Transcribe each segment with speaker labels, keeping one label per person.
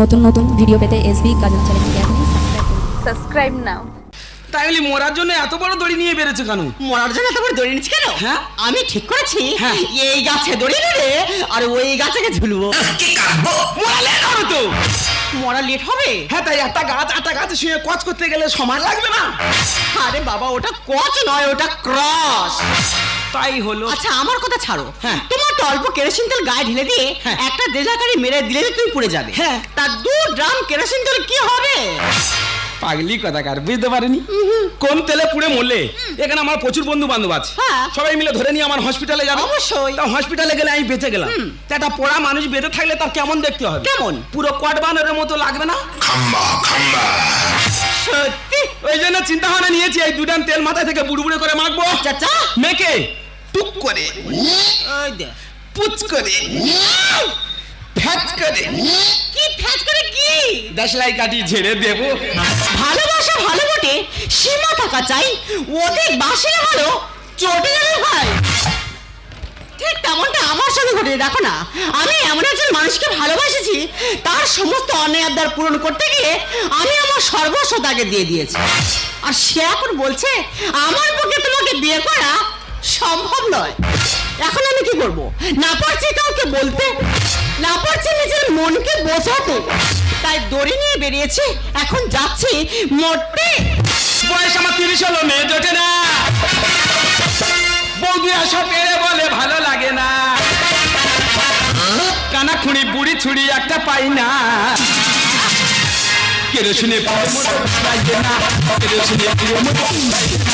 Speaker 1: নতুন নতুন ভিডিও পেতে এসবি গাজন চ্যানেলকে আপনি সাবস্ক্রাইব করুন।
Speaker 2: সাবস্ক্রাইব নাও
Speaker 3: তাই বলি মরার জন্য এত বড় দড়ি নিয়ে বেড়েছে কেন?
Speaker 4: মরার জন্য তোমার দড়ি নিচ্ছি কেন?
Speaker 3: হ্যাঁ?
Speaker 4: আমি ঠিক করেছি।
Speaker 3: হ্যাঁ।
Speaker 4: এই গাছে দড়ি নেড়ে আর ওই গাছকে ঝুলবো।
Speaker 3: মরালে ধরো তো।
Speaker 4: মরা লেট হবে?
Speaker 3: হ্যাঁ তাই একটা গাছ একটা গাছ শুয়ে কচ করতে গেলে সময় লাগবে না।
Speaker 4: আরে বাবা ওটা কচ নয় ওটা ক্রস।
Speaker 3: তাই হলো।
Speaker 4: আচ্ছা আমার কথা ছাড়ো।
Speaker 3: হ্যাঁ।
Speaker 4: তোমার তো অল্প কেরোসিন তেল গায়ে ঢেলে দিয়ে
Speaker 3: হ্যাঁ।
Speaker 4: একটা দেজাকারি মেরে দিলে তুমি পুড়ে যাবে।
Speaker 3: হ্যাঁ।
Speaker 4: তার দু ড্রাম কেরোসিন তেল কি হবে?
Speaker 3: পাগলি কথাকার বুঝতে পারেনি? কোন তেলে পুড়ে মরলে? এখানে আমার প্রচুর বন্ধু বান্ধব আছে।
Speaker 4: হ্যাঁ।
Speaker 3: সবাই মিলে ধরে নিয়ে আমার হসপিটালে যাবে।
Speaker 4: অবশ্যই।
Speaker 3: তা হসপিটালে গেলে আমি বেঁচে গেলাম। তা একটা পোড়া মানুষ বেঁচে থাকলে তার কেমন দেখতে হবে?
Speaker 4: কেমন?
Speaker 3: পুরো কট বানরের মতো লাগবে না?
Speaker 4: সত্যি?
Speaker 3: ওই জন্য চিন্তা ভাবনা নিয়েছি এই দুটান তেল মাথায় থেকে বুড়বুড়ে করে মাখবো।
Speaker 4: চাচা!
Speaker 3: মেকে টুক করে
Speaker 4: ওই দে।
Speaker 3: পুচ করে ফ্যাচ করে।
Speaker 4: কি ফ্যাচ করে কি?
Speaker 3: দেশলাই কাটি ঝেড়ে দেবো।
Speaker 4: ভালোবাসা ভালো বটে সীমা থাকা চাই অধিক বাসিলে ভালো চটে যাবে ভাই। ঠিক তেমনটা আমার সঙ্গে ঘটে দেখো না। আমি এমন একজন মানুষকে ভালোবাসেছি তার সমস্ত অন্যায় পূরণ করতে গিয়ে আমি আমার সর্বস্ব তাকে দিয়ে দিয়েছি। আর সে এখন বলছে আমার পক্ষে তোমাকে বিয়ে করা সম্ভব নয়। এখন আমি কি করব? না পারছি কাউকে বলতে, না পারছি নিজের মনকে বোঝাতে। তাই দড়ি নিয়ে বেরিয়েছি, এখন যাচ্ছি মরতে।
Speaker 3: বয়স আমার তিরিশ হলো, মেয়ে জোটে না। বৌদি আসা পেরে বলে ভালো লাগে না। কানা খুঁড়ি, বুড়ি ছুড়ি একটা পাই না। কেরোসিনে পুরো মতো লাগে না, কেরোসিনে পুরো মতো লাগে না।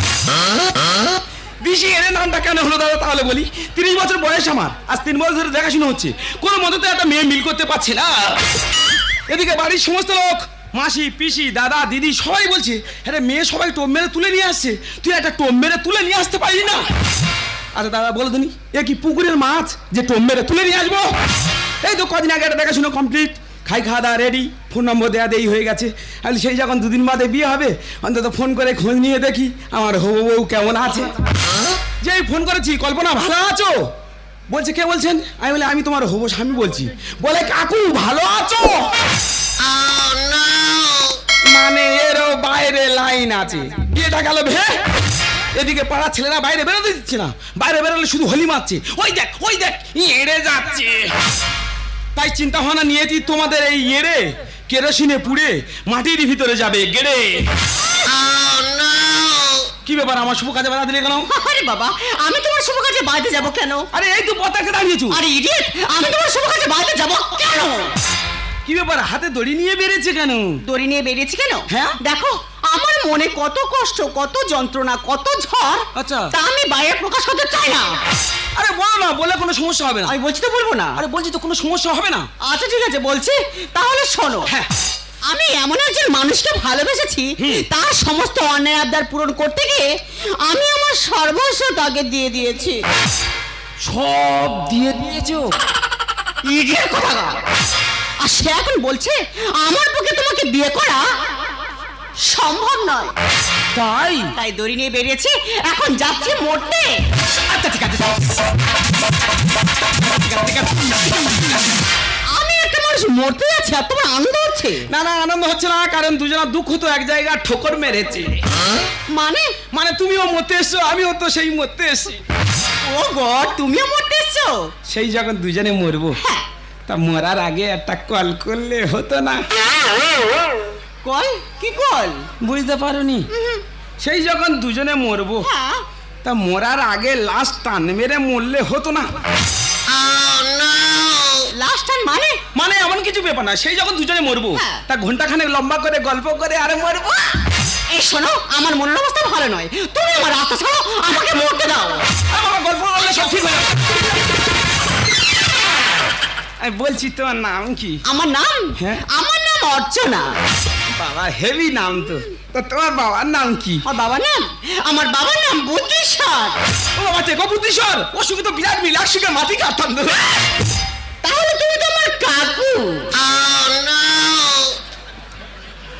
Speaker 3: কেন হলো দাদা, তাহলে বলি, তিরিশ বছর বয়স আমার, আজ তিন বছর ধরে দেখাশোনা হচ্ছে। কোনো মতো তো একটা মেয়ে মিল করতে পারছে না। এদিকে বাড়ির সমস্ত লোক, মাসি, পিসি, দাদা, দিদি, সবাই বলছে হ্যাঁ মেয়ে সবাই টোপ মেরে তুলে নিয়ে আসছে, তুই একটা টোপ মেরে তুলে নিয়ে আসতে পারলি না? আচ্ছা দাদা, বলে তুমি এ কি পুকুরের মাছ যে টোপ মেরে তুলে নিয়ে আসব? এই তো কদিন আগে একটা দেখাশুনো কমপ্লিট খাই খাওয়া দাওয়া রেডি ফোন নম্বর দেওয়া দেই হয়ে গেছে। আমি সেই যখন দুদিন বাদে বিয়ে হবে, অন্তত ফোন করে খোঁজ নিয়ে দেখি, আমার হবু বউ কেমন আছে। যেই ফোন করেছি কল্পনা ভালো আছো? বলছে কে বলছেন? আমি বলে আমি তোমার হবু স্বামী বলছি। বলে কাকু ভালো আছো? মানে এরও বাইরে লাইন আছে। বিয়েটা গেল ভে এদিকে পাড়ার ছেলেরা বাইরে বেরোতে দিচ্ছে না। বাইরে বেরোলে শুধু হোলি মারছে। ওই দেখ ওই দেখ এড়ে যাচ্ছে। তাই চিন্তা ভাবনা নিয়েছি তোমাদের এই এড়ে কেরোসিনে পুড়ে মাটির ভিতরে যাবে গেড়ে। কি ব্যাপার আমার শুভ কাজে বাধা দিলে কেন?
Speaker 4: আরে বাবা আমি তোমার শুভ কাজে বাড়িতে যাব কেন?
Speaker 3: আরে এই তো পতাকা দাঁড়িয়েছু।
Speaker 4: আরে ইডিয়েট আমি তোমার শুভ কাজে বাড়িতে যাব কেন?
Speaker 3: কি ব্যাপার হাতে দড়ি নিয়ে বেড়েছে কেন?
Speaker 4: দড়ি নিয়ে বেরিয়েছি কেন?
Speaker 3: হ্যাঁ?
Speaker 4: দেখো আমার মনে কত কষ্ট কত যন্ত্রণা কত ঝড়
Speaker 3: আচ্ছা।
Speaker 4: তা আমি বাইরে প্রকাশ করতে চাই না।
Speaker 3: আরে বলো না বলে কোনো সমস্যা হবে না।
Speaker 4: আমি বলছি তো বলব না।
Speaker 3: আরে বলছি তো কোনো সমস্যা হবে না।
Speaker 4: আচ্ছা ঠিক আছে বলছি। তাহলে শোনো।
Speaker 3: হ্যাঁ।
Speaker 4: আমি এমন একজন মানুষকে ভালোবেসেছি তার সমস্ত অন্যায় আবদার পূরণ করতে গিয়ে আমি আমার সর্বস্ব তাকে দিয়ে দিয়েছি।
Speaker 3: সব দিয়ে দিয়েছ?
Speaker 4: ইডিয়েট কথা আর সে এখন বলছে আমার পক্ষে তোমাকে বিয়ে করা সম্ভব নয়।
Speaker 3: তাই?
Speaker 4: তাই দড়ি নিয়ে বেরিয়েছি এখন যাচ্ছি মরতে।
Speaker 3: আচ্ছা ঠিক আছে।
Speaker 4: মানুষ মরতে যাচ্ছি আর তোমার আনন্দ হচ্ছে?
Speaker 3: না না আনন্দ হচ্ছে না কারণ দুজনা দুঃখ তো এক জায়গায় ঠোকর মেরেছে।
Speaker 4: মানে?
Speaker 3: মানে তুমিও মরতে এসছো আমিও তো সেই মরতে এসছি।
Speaker 4: ও গড তুমিও মরতে এসছো?
Speaker 3: সেই যখন দুজনে মরবো
Speaker 4: হ্যাঁ।
Speaker 3: তা মরার আগে একটা কল করলে হতো না।
Speaker 4: কল? কি কল?
Speaker 3: বুঝতে পারোনি। সেই যখন দুজনে মরবো
Speaker 4: হ্যাঁ।
Speaker 3: তা মরার আগে লাস্ট টান মেরে মরলে হতো না
Speaker 4: লাস্ট টাইম মানে
Speaker 3: মানে এমন কিছু ব্যাপার না সেই যখন দুজনে মরবো
Speaker 4: হ্যাঁ।
Speaker 3: তা ঘন্টাখানেক লম্বা করে গল্প করে আরে মরবো।
Speaker 4: এই শোনো আমার মনের অবস্থা ভালো নয়। তুমি আমার রাস্তা ছাড়ো আমাকে মরতে দাও।
Speaker 3: আমার গল্প করলে সব ঠিক হয়ে যাবে। আমি বলছি তোমার নাম কি?
Speaker 4: আমার নাম?
Speaker 3: হ্যাঁ।
Speaker 4: আমার নাম অর্চনা।
Speaker 3: বাবা হেভি নাম তো। তো তোমার বাবার নাম কি?
Speaker 4: আমার বাবার নাম? আমার বাবার নাম বুদ্ধিশ্বর।
Speaker 3: ও বাবা টেকো বুদ্ধিশ্বর। ও সঙ্গে তো বিরাট মিল একসঙ্গে মাটি কাটতাম তো।
Speaker 4: কাকু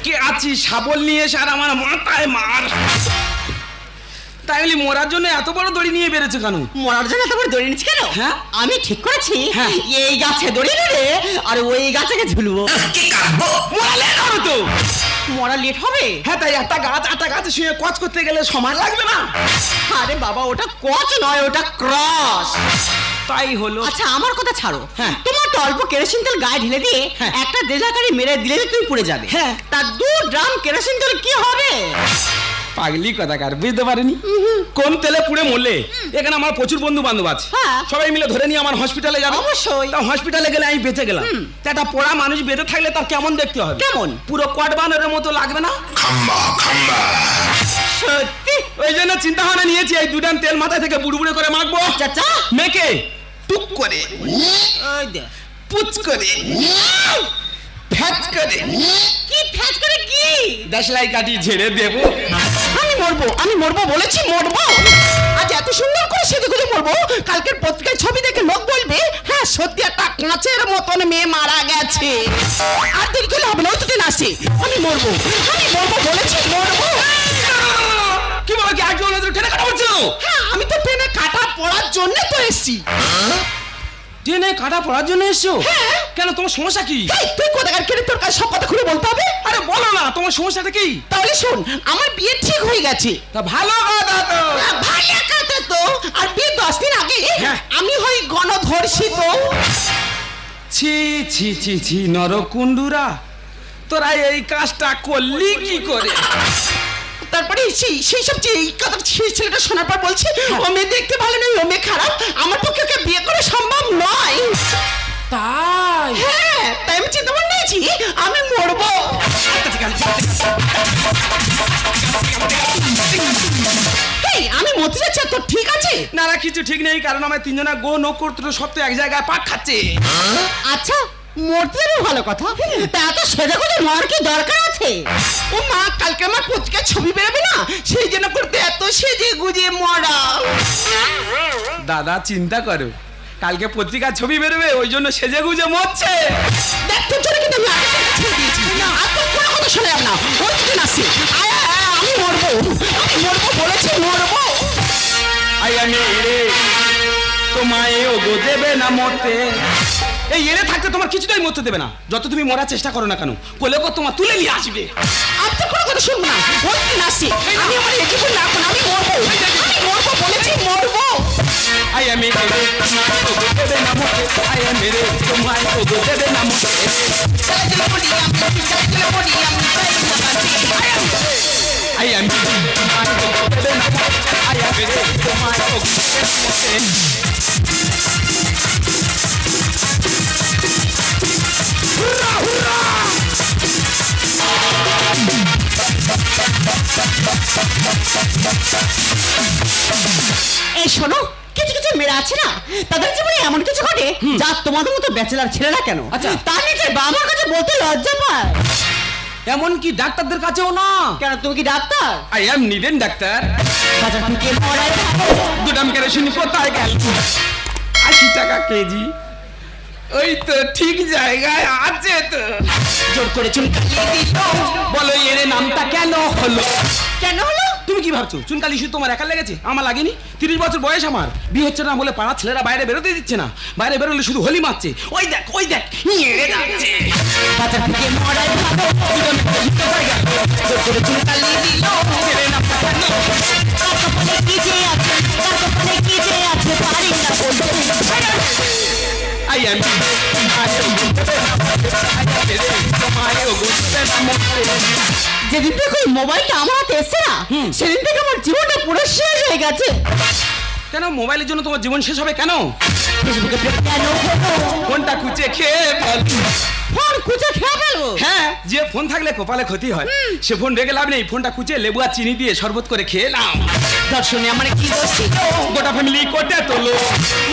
Speaker 3: কে আছি? শাবল নিয়ে এসে আর আমার মাথায় মার। তাই বলি মরার জন্য এত বড় দড়ি নিয়ে বেড়েছে কেন?
Speaker 4: মরার জন্য তোমার দড়ি নিচ্ছি কেন?
Speaker 3: হ্যাঁ?
Speaker 4: আমি ঠিক করেছি।
Speaker 3: হ্যাঁ।
Speaker 4: এই গাছে দড়ি নেড়ে আর ওই গাছে ঝুলবো।
Speaker 3: মরালে করো তো।
Speaker 4: মরা লেট হবে?
Speaker 3: হ্যাঁ তাই একটা গাছ একটা গাছে শুয়ে কচ করতে গেলে সময় লাগবে না।
Speaker 4: আরে বাবা ওটা কচ নয় ওটা ক্রস।
Speaker 3: তাই হলো।
Speaker 4: আচ্ছা আমার কথা ছাড়ো।
Speaker 3: হ্যাঁ।
Speaker 4: তোমার তো অল্প কেরোসিন তেল গায়ে ঢেলে দিয়ে
Speaker 3: হ্যাঁ।
Speaker 4: একটা দেজাকারি মেরে দিলে তুমি পুড়ে যাবে।
Speaker 3: হ্যাঁ।
Speaker 4: তার দু ড্রাম কেরোসিন তেল কি হবে?
Speaker 3: পাগলি কথাকার বুঝতে পারেনি? কোন তেলে পুড়ে মরলে? এখানে আমার প্রচুর বন্ধু বান্ধব আছে।
Speaker 4: হ্যাঁ।
Speaker 3: সবাই মিলে ধরে নিয়ে আমার হসপিটালে যাবে।
Speaker 4: অবশ্যই।
Speaker 3: তা হসপিটালে গেলে আমি বেঁচে গেলাম। তা একটা পোড়া মানুষ বেঁচে থাকলে তার কেমন দেখতে হবে?
Speaker 4: কেমন?
Speaker 3: পুরো কট বানরের মতো লাগবে না?
Speaker 4: সত্যি?
Speaker 3: ওই জন্য চিন্তা ভাবনা নিয়েছি এই দুটান তেল মাথায় থেকে বুড়ুবুড়ে করে মাখবো।
Speaker 4: চাচা।
Speaker 3: মেকে টুক করে
Speaker 4: ওই দে।
Speaker 3: পুচ করে ফ্যাচ করে।
Speaker 4: কি ফ্যাচ করে কি?
Speaker 3: দেশলাই কাটি ঝেড়ে দেবো।
Speaker 4: আমি মরবো আমি মরবো বলেছি মরবো। আজ এত সুন্দর করে সেজে গুজে মরবো কালকের পত্রিকায় ছবি দেখে লোক বলবে হ্যাঁ সত্যি একটা কাঁচের মতন মেয়ে মারা গেছে। আর দেরি করলে হবে না ওই দুটো নাচে আমি মরবো আমি মরবো বলেছি মরবো।
Speaker 3: কি বলো কি আগে ওনাদের টেনে কাটা পড়ছিল?
Speaker 4: হ্যাঁ আমি তো ট্রেনে কাটা পড়ার জন্য তো এসেছি।
Speaker 3: টেনে কাটা পড়ার জন্য এসছো?
Speaker 4: হ্যাঁ।
Speaker 3: কেন তোমার সমস্যা কি?
Speaker 4: এই, তুই কোথাকার কেটে তোর কাছে সব কথা খুলে বলতে হবে?
Speaker 3: আরে বলো না তোমার সমস্যাটা কি?
Speaker 4: তাহলে শোন আমার বিয়ে ঠিক হয়ে গেছে।
Speaker 3: তা ভালো কথা তো।
Speaker 4: ভালো কথা তো। আর বিয়ে দশ দিন আগে
Speaker 3: হ্যাঁ।
Speaker 4: আমি হই গণধর্ষিত।
Speaker 3: ছি ছি ছি ছি নরকুণ্ডুরা তোরা এই কাজটা করলি কি করে?
Speaker 4: তারপরে সেই সেই সব যে এই কথা সেই ছেলেটা শোনার পর বলছে ও মেয়ে দেখতে ভালো নয় ও মেয়ে খারাপ। আমার পক্ষে ওকে বিয়ে করা সম্ভব নয়।
Speaker 3: তাই?
Speaker 4: হ্যাঁ তাই আমি চিন্তা করে নিয়েছি আমি মরবো। এই, আমি মরতে যাচ্ছি আর তোর ঠিক আছে?
Speaker 3: না না কিছু ঠিক নেই কারণ আমার তিনজনা গো নক্ষত্র সত্য এক জায়গায় পাক খাচ্ছে।
Speaker 4: আচ্ছা মরতে যাবে ভালো কথা। তা এত সেজে করে মর কি দরকার আছে? ও মা কালকে আমার পত্রিকার ছবি বেরোবে না? সেই জন্য করতে এত সেজে গুজে মরা।
Speaker 3: দাদা চিন্তা করো। কালকে পত্রিকার ছবি বেরোবে ওই জন্য সেজে গুজে মরছে।
Speaker 4: দেখ তোর জন্য কিন্তু আমি আগে থেকে ছেড়ে দিয়েছি। আর তোর কোনো কথা শোনা যাবে না ওই দিকে আয়, আয়, আমি মরবো। আমি মরবো বলেছি মরবো।
Speaker 3: আই আমি এড়ে তোমায় ও গো দেবে না মরতে। এই এড়ে থাকতে তোমার কিছুটাই মরতে দেবে না যত তুমি মরার চেষ্টা করো না কেন কোলে কো তোমার তুলে নিয়ে আসবে
Speaker 4: আর তোর কোনো কথা শুনব না ওই আমি আমার রাখব না আমি মরবো আমি মরবো বলেছি মরবো
Speaker 3: আই আমি তোমায় ও দেবে না আই আমি এড়ে তোমায় ও গো দেবে না মরতে আই আমি তোমায় ও গো দেবে না আই আমি এড়ে তোমায় ও গো দেবে না
Speaker 4: এই শোনো কিছু কিছু মেয়েরা আছে না? তাদের জীবনে এমন কিছু ঘটে যা তোমাদের মতো ব্যাচেলার ছেলেরা কেন?
Speaker 3: আচ্ছা।
Speaker 4: তার নিজের বাবার কাছে বলতে লজ্জা পায়।
Speaker 3: এমনকি ডাক্তারদের কাছেও না?
Speaker 4: কেন তুমি কি ডাক্তার?
Speaker 3: আই এম নিদেন ডাক্তার।
Speaker 4: বাজার থেকে মরাই।
Speaker 3: দুটাম কেরোসিন কোথায় গেল? আশি টাকা কেজি। ওই তো ঠিক জায়গায় আছে তো।
Speaker 4: করে চুলকালিয়ে দিল
Speaker 3: বলো এর নামটা কেন হলো?
Speaker 4: কেন হলো?
Speaker 3: তুমি কি ভাবছ? চুনকালি শুধু তোমার একা লেগেছে? আমার লাগেনি? তিরিশ বছর বয়স আমার। বিয়ে হচ্ছে না বলে পাড়ার ছেলেরা বাইরে বেরোতে দিচ্ছে না। বাইরে বেরোলে শুধু হোলি মারছে। ওই দেখ ওই দেখ এড়ে যাচ্ছে।
Speaker 4: বাজার থেকে মরাই ভালো চুলকালিয়ে দিল
Speaker 3: এর নামটা কেন? আই এম
Speaker 4: যেদিন থেকে ওই মোবাইলটা আমার হাতে এসছে না সেদিন থেকে আমার জীবনটা পুরো শেষ হয়ে গেছে।
Speaker 3: কেন? মোবাইলের জন্য তোমার জীবন শেষ হবে কেন?
Speaker 4: ফেসবুকে কেন
Speaker 3: ফোনটা খুঁজে খেয়ে ফেল।
Speaker 4: ফোন খুঁজে খেয়ে ফেলব
Speaker 3: হ্যাঁ যে ফোন থাকলে কপালে ক্ষতি হয়। সে ফোন রেখে লাভ নেই। ফোনটা কুচে লেবু আর চিনি দিয়ে শরবত করে খেয়ে নাও।
Speaker 4: দর্শনে আমার কি দোষ?
Speaker 3: গোটা ফ্যামিলি কোটে তোলো।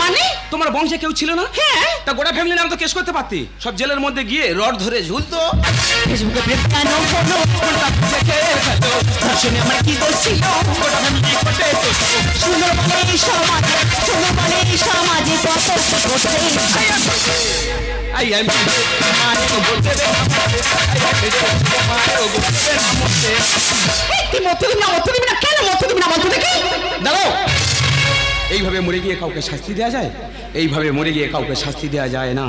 Speaker 4: মানে?
Speaker 3: তোমার বংশে কেউ ছিল না?
Speaker 4: হ্যাঁ।
Speaker 3: তা গোটা ফ্যামিলি নাম তো কেস করতে পারতি। সব জেলের মধ্যে গিয়ে রড ধরে ঝুলতো।
Speaker 4: ফেসবুকে প্রেম কেন হলো দর্শনে আমার কি দোষ?
Speaker 3: গোটা ফ্যামিলি কোটে তোলো।
Speaker 4: শুনো বলে সমাজে শুনো বলে সমাজে।
Speaker 3: দাঁড়াও। এইভাবে মরে গিয়ে কাউকে শাস্তি দেওয়া যায়? এইভাবে মরে গিয়ে কাউকে শাস্তি দেওয়া যায় না।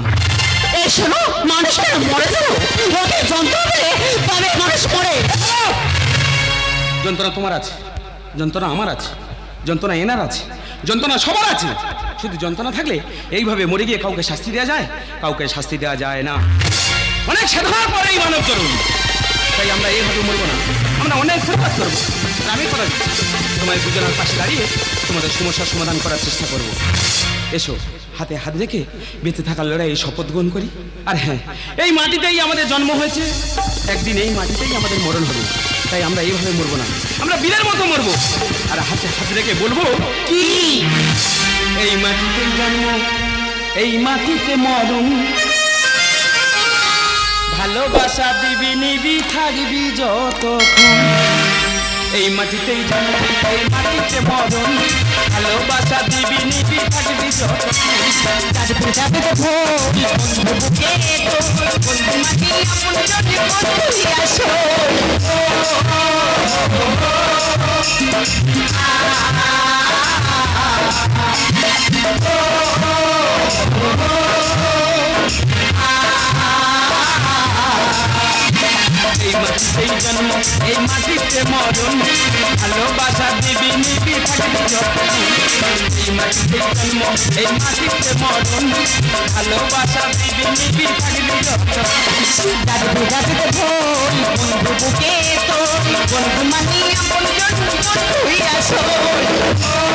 Speaker 4: এই শোনো মানুষ কেন মরে তবে মানুষ মরে।
Speaker 3: যন্ত্রণা তোমার আছে যন্ত্রণা আমার আছে। যন্ত্রণা এনার আছে, যন্ত্রণা সবার আছে। শুধু যন্ত্রণা থাকলে এইভাবে মরে গিয়ে কাউকে শাস্তি দেওয়া যায়? কাউকে শাস্তি দেওয়া যায় না। অনেক সাধনার পরেই মানব করুন তাই আমরা এইভাবে মরবো না। আমরা অনেক ফেরত করব। আমি কথা তোমায় দুজনের পাশে দাঁড়িয়ে তোমাদের সমস্যার সমাধান করার চেষ্টা করব। এসো, হাতে হাত রেখে বেঁচে থাকার লড়াই শপথ গ্রহণ করি। আর হ্যাঁ এই মাটিতেই আমাদের জন্ম হয়েছে। একদিন এই মাটিতেই আমাদের মরণ হবে। তাই আমরা এইভাবে মরবো না। আমরা বীরের মতো মরবো। আর হাতে হাত রেখে বলব,
Speaker 4: কি?
Speaker 3: এই মাটিতে জন্ম, এই মাটিতে মরণ। ভালোবাসা দিবি, নিবি, থাকবি যতক্ষণ। এই মাটিতেই জন্ম, এই মাটিতে মরণ। ভালোবাসা দিবি, নিবি, থাকবি যতক্ষণ
Speaker 4: যাবে যাবে বন্ধু বুকে তো বন্ধু মাটি আপন জনে বন্ধু আসো।
Speaker 3: এই মাটিতেই জন্ম এই মাটিতে মরণ ভালোবাসা দিবি নিবি থাকবি যতক্ষণ এই মাটিতেই জন্ম এই মাটিতে মরণ ভালোবাসা দিবি নিবি থাকবি যতক্ষণ
Speaker 4: যাবে যাবে তো বন্ধু বুকে তো বন্ধু মাটি আপন জনে বন্ধু আসো